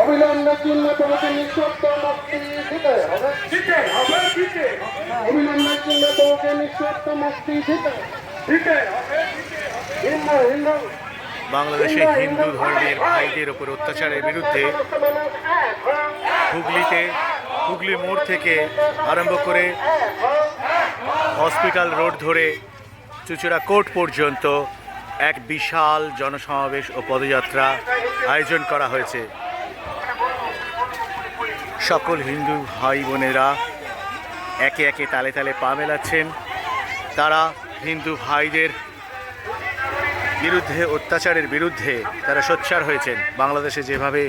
অবিলম্বে চিহ্ন তোমাকে নিঃশব্দ মুক্তি দিতে হবে। দিতে হবে দিতে অবিলম্বে চিহ্ন তোমাকে নিঃশব্দ মুক্তি দিতে দিতে হবে হিন্দু হিন্দু। বাংলাদেশে হিন্দু। ধর্মের ভাইদের ওপর অত্যাচারের বিরুদ্ধে হুগলিতে হুগলি মোড় থেকে আরম্ভ করে হসপিটাল রোড ধরে চুচুড়া কোর্ট পর্যন্ত এক বিশাল জনসমাবেশ ও পদযাত্রা আয়োজন করা হয়েছে। সকল হিন্দু ভাই বোনেরা একে একে তালে তালে পা মেলাচ্ছেন। তারা হিন্দু ভাইদের বিরুদ্ধে, অত্যাচারের বিরুদ্ধে তারা সোচ্চার হয়েছেন। বাংলাদেশে যেভাবে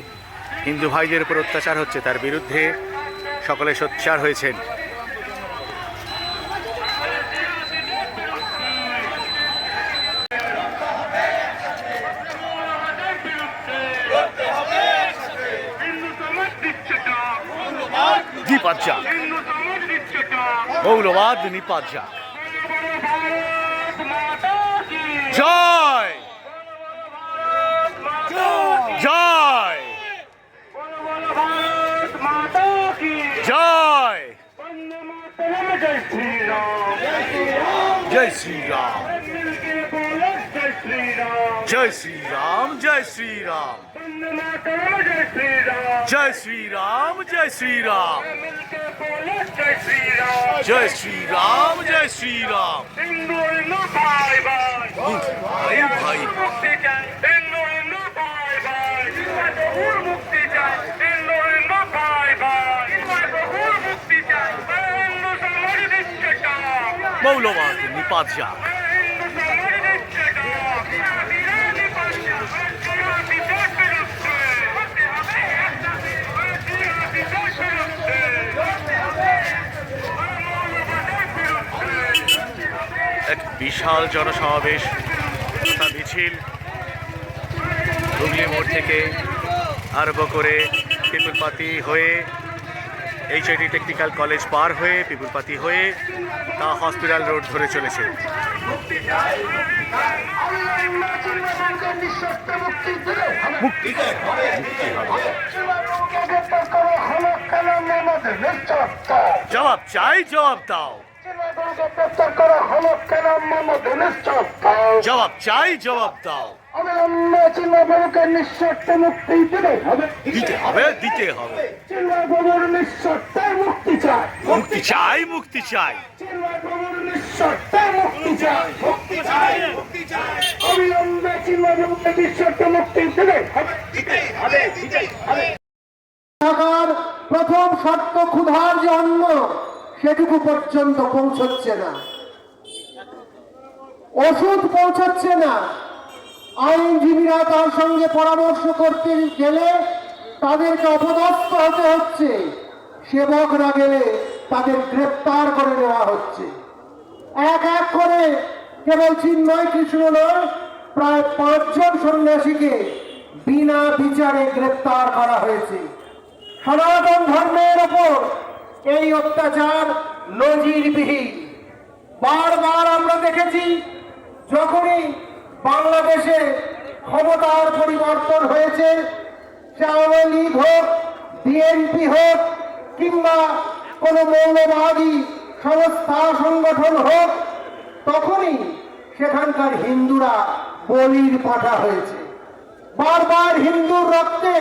হিন্দু ভাইদের উপর অত্যাচার হচ্ছে, তার বিরুদ্ধে সকলে সোচ্চার হয়েছেন। নিপাত টা মৌলবাদ নিপাত কি জয়! জয়! জয়! জয় শ্রী রাম জয় শ্রীরাম। জয় শ্রীরাম জয় শ্রীরাম। জয় শ্রীরাম জয় শ্রীরাম। জয় শ্রীরাম জয় শ্রীরাম। ভাই ভাই। মৌলবাদ নিপাত যাক। বিশাল জনসমাবেশ মিছিল। হুগলি মোড় থেকে আরম্ভ করে পিপুলপাতি হয়ে এইচআইডি টেকনিক্যাল কলেজ পার হয়ে পিপুলপাতি হয়ে তা হসপিটাল রোড ধরে চলেছে। মুক্তি। জবাব চাই জবাব দাও। জবাব চাই জবাব দাও। অবিলম্বে চিহ্নবাবুকে নিঃশর্ত মুক্তি দিতে হবে। দিতে হবে দিতে হবে। চিহ্নবাবুর নিঃশর্তের মুক্তি চাই। মুক্তি চাই মুক্তি চাই। চিহ্নবাবুর নিঃশর্তের মুক্তি চাই। মুক্তি চাই মুক্তি চাই। অবিলম্বে চিহ্নবাবুকে নিঃশর্ত মুক্তি দিতে হবে। দিতেই হবে দিতেই হবে। প্রথম শর্ত ক্ষুধার যে অন্ন সেটুকু পর্যন্ত পৌঁছচ্ছে না। ওষুধ পৌঁছচ্ছে না। আইনজীবীরা তার সঙ্গে পরামর্শ করতে গেলে তাদেরকে অপদস্থ হতে হচ্ছে। সেবকরা গেলে তাদের গ্রেপ্তার করে নেওয়া হচ্ছে। এক এক করে কেবল চিন্ময় কৃষ্ণ নয়, প্রায় পাঁচজন সন্ন্যাসীকে বিনা বিচারে গ্রেপ্তার করা হয়েছে। সনাতন ধর্মের ওপর এই অত্যাচার নজিরবিহীন। বারবার আমরা দেখেছি, যখনই বাংলাদেশে ক্ষমতার পরিবর্তন হয়েছে, সে আওয়ামী লীগ হোক, বিএনপি হোক, কিংবা কোনো মৌলবাদী সংস্থা, সংগঠন হোক, তখনই সেখানকার হিন্দুরা বলির পাঠা হয়েছে। বারবার হিন্দুর রক্তে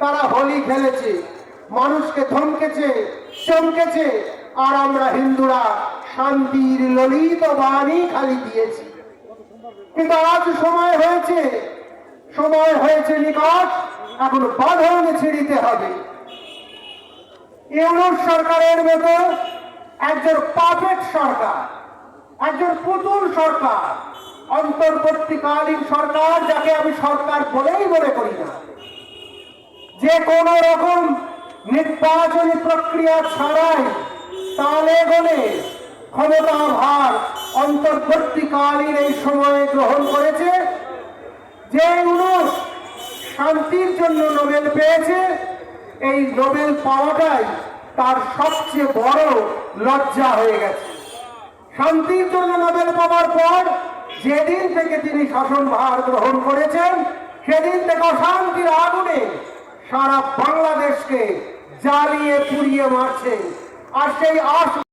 তারা হোলি খেলেছে, মানুষকে ধমকেছে চমকেছে আর আমরা হিন্দুরা শান্তির ললিত বাণী খালি দিয়েছি। কিন্তু আজ সময় হয়েছে সময় হয়েছে নিকট, এখন বাঁধন ছিঁড়িতে হবে। ইউনুস সরকারের মতো একজন পাপেট সরকার, একজন পুতুল সরকার, অন্তর্বর্তীকালীন সরকার যাকে আমি সরকার বলেই মনে করি না। যে কোন রকম নির্বাচনী প্রক্রিয়া ছাড়াই তালে গলে ক্ষমতা ভার অন্তর্বর্তীকালীন এই সময়ে গ্রহণ করেছে। যে উনুস শান্তির জন্য নোবেল পেয়েছে, এই নোবেল পাওয়াটাই তার সবচেয়ে বড় লজ্জা হয়ে গেছে। শান্তির জন্য নোবেল পাওয়ার পর যেদিন থেকে তিনি শাসনভার গ্রহণ করেছেন, সেদিন থেকে অশান্তির আগুনে সারা বাংলাদেশকে জ্বালিয়ে পুড়িয়ে মারছে। আর সেই আশ